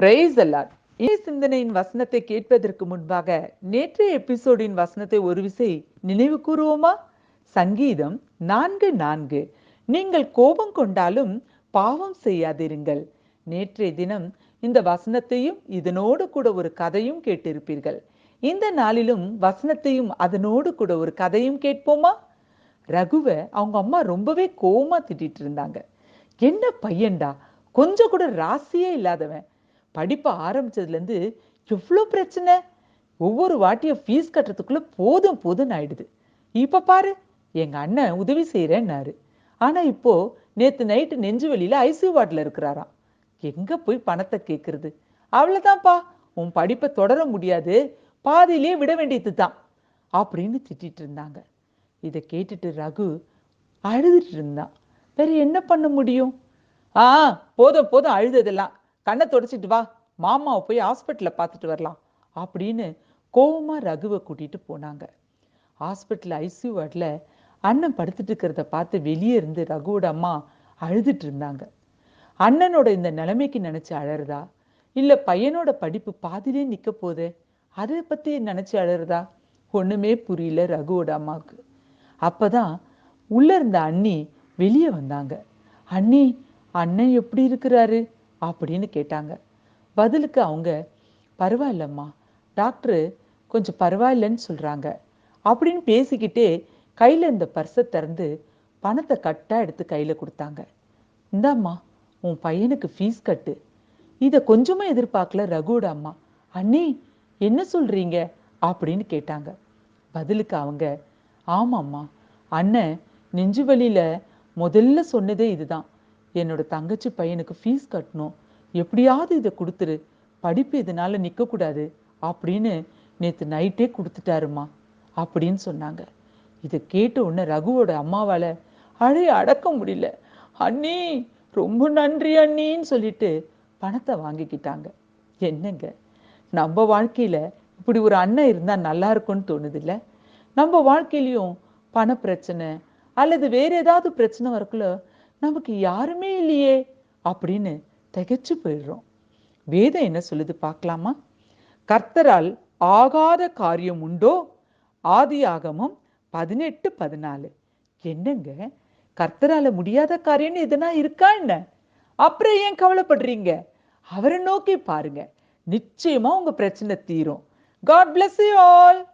Price allot இனி சிந்தனையின் வசனத்தை கேட்பதற்கு முன்பாக நேற்றைய எபிசோடின் வசனத்தை ஒரு விசை நினைவு கூறுவோமா சங்கீதம் நான்கு நான்கு. நீங்கள் கோபம் கொண்டாலும் பாவம் செய்யாதிருங்கள். நேற்றைய தினம் இந்த வசனத்தையும் இதனோடு கூட ஒரு கதையும் கேட்டிருப்பீர்கள். இந்த நாளிலும் வசனத்தையும் அதனோடு கூட ஒரு கதையும் கேட்போமா? ரகுவை அவங்க அம்மா ரொம்பவே கோவமா திட்டிட்டு இருந்தாங்க. என்ன பையன்டா? கொஞ்சம் கூட ராசியே இல்லாதவன். படிப்பை ஆரம்பிச்சதுலேருந்து எவ்வளோ பிரச்சனை? ஒவ்வொரு வாட்டியும் ஃபீஸ் கட்டுறதுக்குள்ளே போதும் போதும்னு ஆயிடுது. இப்போ பாரு எங்க அண்ணன் உதவி செய்கிறேன்னாரு ஆனா இப்போ நேற்று நைட்டு நெஞ்சு வலியில ஐசியூ வார்டில் இருக்கிறாராம். எங்கே போய் பணத்தை கேட்கறது? அவ்வளோதான்ப்பா உன் படிப்பை தொடர முடியாது பாதியிலே விட வேண்டியது தான் அப்படின்னு திட்டிட்டு இருந்தாங்க. இதை கேட்டுட்டு ரகு அழுதுட்டு இருந்தான். வேற என்ன பண்ண முடியும்? ஆ போதும் போதும் அழுததெல்லாம் கண்ணை தொடச்சிட்டு வா. மாமாவை போய் ஹாஸ்பிட்டலில் பார்த்துட்டு வரலாம். அப்படின்னு கோபமாக ரகுவை கூட்டிகிட்டு போனாங்க. ஹாஸ்பிட்டல் ஐசியூ வார்டில் அண்ணன் படுத்துட்டு இருக்கிறத பார்த்து வெளியே இருந்து ரகுவோட அம்மா அழுதுட்டு இருந்தாங்க. அண்ணனோட இந்த நிலைமைக்கு நினச்சி அழறதா? இல்லை பையனோட படிப்பு பாதிலே நிற்க போதே அதை பற்றி நினச்சி அழறதா? ஒன்றுமே புரியல ரகுவோட அம்மாவுக்கு. அப்பதான் உள்ளே இருந்த அண்ணி வெளியே வந்தாங்க. அண்ணி அண்ணன் எப்படி இருக்கிறாரு? அப்படின்னு கேட்டாங்க. பதிலுக்கு அவங்க பரவாயில்லம்மா டாக்டரு கொஞ்சம் பரவாயில்லன்னு சொல்றாங்க. அப்படின்னு பேசிக்கிட்டே கையில இந்த பர்ஸை திறந்து பணத்தை கட்டா எடுத்து கையில கொடுத்தாங்க. இந்தாம்மா உன் பையனுக்கு ஃபீஸ் கட்டு. இதை கொஞ்சமா எதிர்பார்க்கல ரகுவோட அம்மா. அண்ணி என்ன சொல்றீங்க? அப்படின்னு கேட்டாங்க. பதிலுக்கு அவங்க ஆமாம்மா அண்ணன் நெஞ்சு வலியில முதல்ல சொன்னதே இதுதான். என்னோட தங்கச்சி பையனுக்கு ஃபீஸ் கட்டணும். எப்படியாவது இதை கொடுத்துரு. படிப்பு இதனால நிற்கக்கூடாது அப்படின்னு நேற்று நைட்டே கொடுத்துட்டாருமா. அப்படின்னு சொன்னாங்க. இதை கேட்ட உடனே ரகுவோட அம்மாவால அழைய அடக்க முடியல. அண்ணி ரொம்ப நன்றி அண்ணின்னு சொல்லிட்டு பணத்தை வாங்கிக்கிட்டாங்க. என்னங்க? நம்ம வாழ்க்கையில் இப்படி ஒரு அண்ணன் இருந்தால் நல்லா இருக்கும்னு தோணுதில்ல? நம்ம வாழ்க்கையிலையும் பண பிரச்சனை அல்லது வேறு ஏதாவது பிரச்சனை வரக்குள்ள நமக்கு யாருமே இல்லையே அப்படின்னு திகைச்சு போயிடுறோம். வேதம் என்ன சொல்லுது பார்க்கலாமா? கர்த்தரால் ஆகாத காரியம் உண்டோ? ஆதி ஆதியாகமம் பதினெட்டு பதினாலு. என்னங்க? கர்த்தரால முடியாத காரியம்னு எதுனா இருக்கா என்ன? அப்புறம் ஏன் கவலைப்படுறீங்க? அவரை நோக்கி பாருங்க. நிச்சயமா உங்க பிரச்சனை தீரும். God bless you all